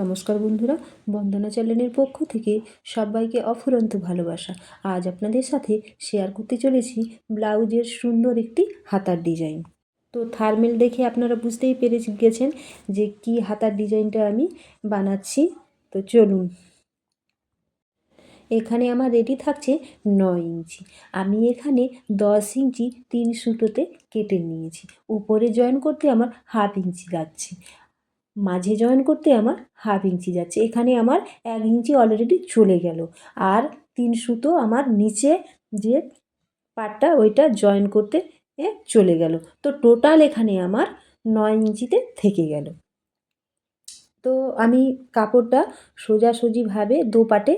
নমস্কার বন্ধুরা, বন্দনা চ্যানেলের পক্ষ থেকে সবাইকে অফুরন্ত ভালোবাসা। আজ আপনাদের সাথে শেয়ার করতে চলেছি ব্লাউজের সুন্দর একটি হাতার ডিজাইন তো থার্মেল দেখে আপনারা বুঝতেই পেরে গেছেন যে কি হাতার ডিজাইনটা আমি বানাচ্ছি। তো চলুন। এখানে আমার রেডি থাকছে নয় ইঞ্চি। আমি এখানে দশ ইঞ্চি তিন সুতোতে কেটে নিয়েছি। উপরে জয়েন করতে আমার হাফ ইঞ্চি লাগছে। মাঝে জয়েন করতে আমার হাফ ইঞ্চি যাচ্ছে। এখানে আমার এক ইঞ্চি অলরেডি চলে গেল। আর তিন সুতো আমার নিচে যে পাটটা ওইটা জয়েন করতে চলে গেল। তো টোটাল এখানে আমার নয় ইঞ্চিতে থেকে গেল। তো আমি কাপড়টা সোজাসুজিভাবে দু পাটে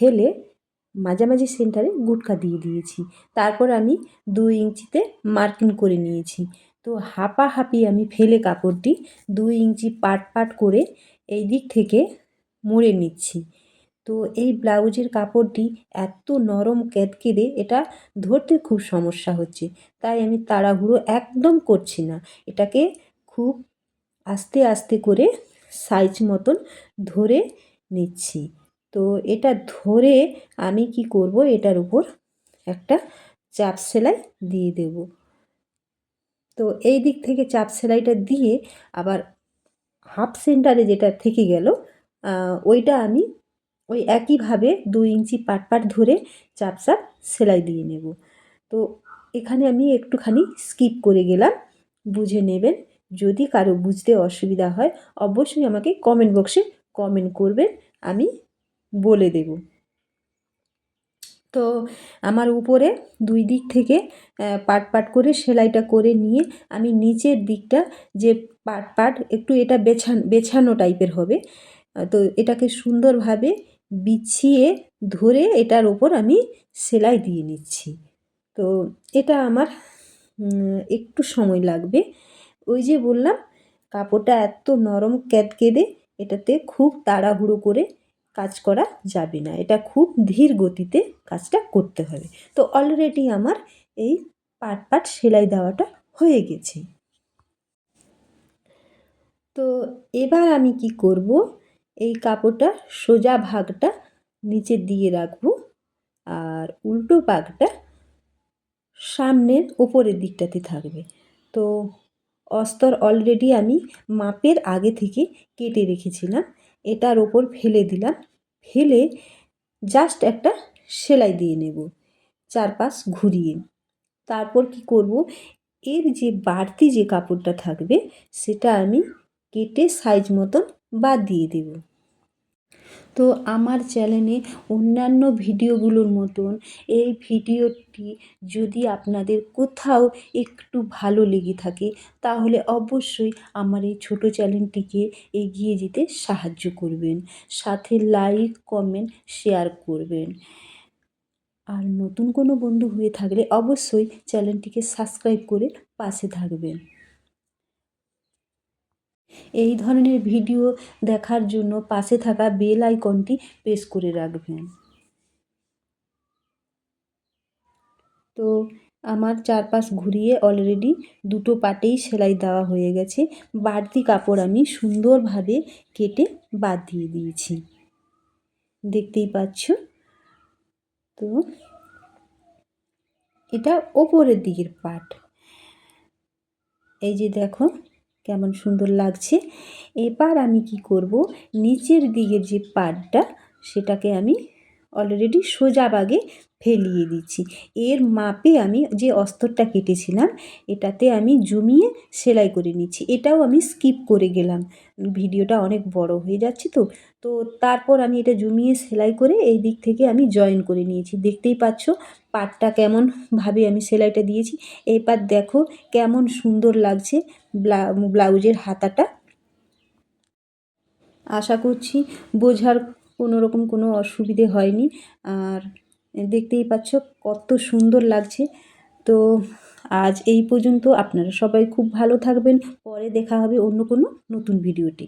ফেলে মাঝামাঝি সেন্টারে গুটকা দিয়ে দিয়েছি। তারপর আমি দুই ইঞ্চিতে মার্কিং করে নিয়েছি। তো হাঁপাহাঁপি আমি ফেলে কাপড়টি দুই ইঞ্চি পাট পাট করে এই দিক থেকে মুড়ে নিচ্ছি। তো এই ব্লাউজের কাপড়টি এত নরম ক্যাদকেদে এটা ধরতে খুব সমস্যা হচ্ছে। তাই আমি তাড়াহুড়ো একদম করছি না। এটাকে খুব আস্তে আস্তে করে সাইজ মতন ধরে নিচ্ছি। তো এটা ধরে আমি কি করব? এটার উপর একটা চাপ সেলাই দিয়ে দেবো। তো এই দিক থেকে চাপ সেলাইটা দিয়ে আবার হাফ সেন্টারে যেটা থেকে গেল ওইটা আমি ওই একইভাবে দুই ইঞ্চি পাট পাট ধরে চাপ চাপ সেলাই দিয়ে নেব। তো এখানে আমি একটুখানি স্কিপ করে গেলাম, বুঝে নেবেন। যদি কারও বুঝতে অসুবিধা হয়, অবশ্যই আমাকে কমেন্ট বক্সে কমেন্ট করবেন, আমি বলে দেবো। তো আমার উপরে দুই দিক থেকে পাট পাট করে সেলাইটা করে নিয়ে আমি নিচের দিকটা যে পাট পাট একটু এটা বেছান, বেছানো টাইপের হবে। তো এটাকে সুন্দরভাবে বিছিয়ে ধরে এটার ওপর আমি সেলাই দিয়ে নিচ্ছি। তো এটা আমার একটু সময় লাগবে। ওই যে বললাম, কাপড়টা এত নরম ক্যাদকেদে এটাতে খুব তাড়াহুড়ো করে কাজ করা যাবে না। এটা খুব ধীর গতিতে কাজটা করতে হবে। তো অলরেডি আমার এই পাট পাট সেলাই দেওয়াটা হয়ে গেছে। তো এবার আমি কি করব? এই কাপড়টা সোজা ভাগটা নিচে দিয়ে রাখব আর উল্টো ভাগটা সামনের ওপরের দিকটাতে থাকবে। তো অস্তর অলরেডি আমি মাপের আগে থেকে কেটে রেখেছিলাম। এটার ওপর ফেলে দিলাম। ফেলে জাস্ট একটা সেলাই দিয়ে নেব। চারপাশ ঘুরিয়ে। তারপর কি করব? এর যে বাড়তি যে কাপড়টা থাকবে, সেটা আমি কেটে সাইজ মতন বাদ দিয়ে দেবো। তো আমার চ্যানেলে অন্যান্য ভিডিওগুলোর মতন এই ভিডিওটি যদি আপনাদের কোথাও একটু ভালো লেগে থাকে, তাহলে অবশ্যই আমার এই ছোটো চ্যানেলটিকে এগিয়ে যেতে সাহায্য করবেন। সাথে লাইক কমেন্ট শেয়ার করবেন। আর নতুন কোনো বন্ধু হয়ে থাকলে অবশ্যই চ্যানেলটিকে সাবস্ক্রাইব করে পাশে থাকবেন। এই ধরনের ভিডিও দেখার জন্য পাশে থাকা বেল আইকনটি প্রেস করে রাখবেন। তো আমার চারপাশ ঘুরিয়ে অলরেডি দুটো পাটেই সেলাই দেওয়া হয়ে গেছে। বাড়তি কাপড় আমি সুন্দরভাবে কেটে বাদ দিয়ে দিয়েছি। দেখতেই পাচ্ছ? তো এটা ওপরের দিকের পাট। এই যে দেখো কেমন সুন্দর লাগছে। এবার আমি কি করব? নিচের দিকের যে পাটটা সেটাকে আমি অলরেডি সোজা বাগে ফেলিয়ে দিচ্ছি। এর মাপে আমি যে অস্তরটা কেটেছিলাম, এটাতে আমি জমিয়ে সেলাই করে নিচ্ছি। এটাও আমি স্কিপ করে গেলাম। ভিডিওটা অনেক বড় হয়ে যাচ্ছে তো। তো তারপর আমি এটা জমিয়ে সেলাই করে এই দিক থেকে আমি জয়েন করে নিয়েছি। দেখতেই পাচ্ছ পাটটা কেমনভাবে আমি সেলাইটা দিয়েছি। এই পাট দেখো কেমন সুন্দর লাগছে ব্লা, ব্লাউজের হাতাটা। আশা করছি বোঝার কোনো রকম কোনো অসুবিধে হয়নি। আর দেখতেই পাচ্ছ কত সুন্দর লাগছে। তো আজ এই পর্যন্ত আপনারা সবাই খুব ভালো থাকবেন। পরে দেখা হবে অন্য কোনো নতুন ভিডিওটি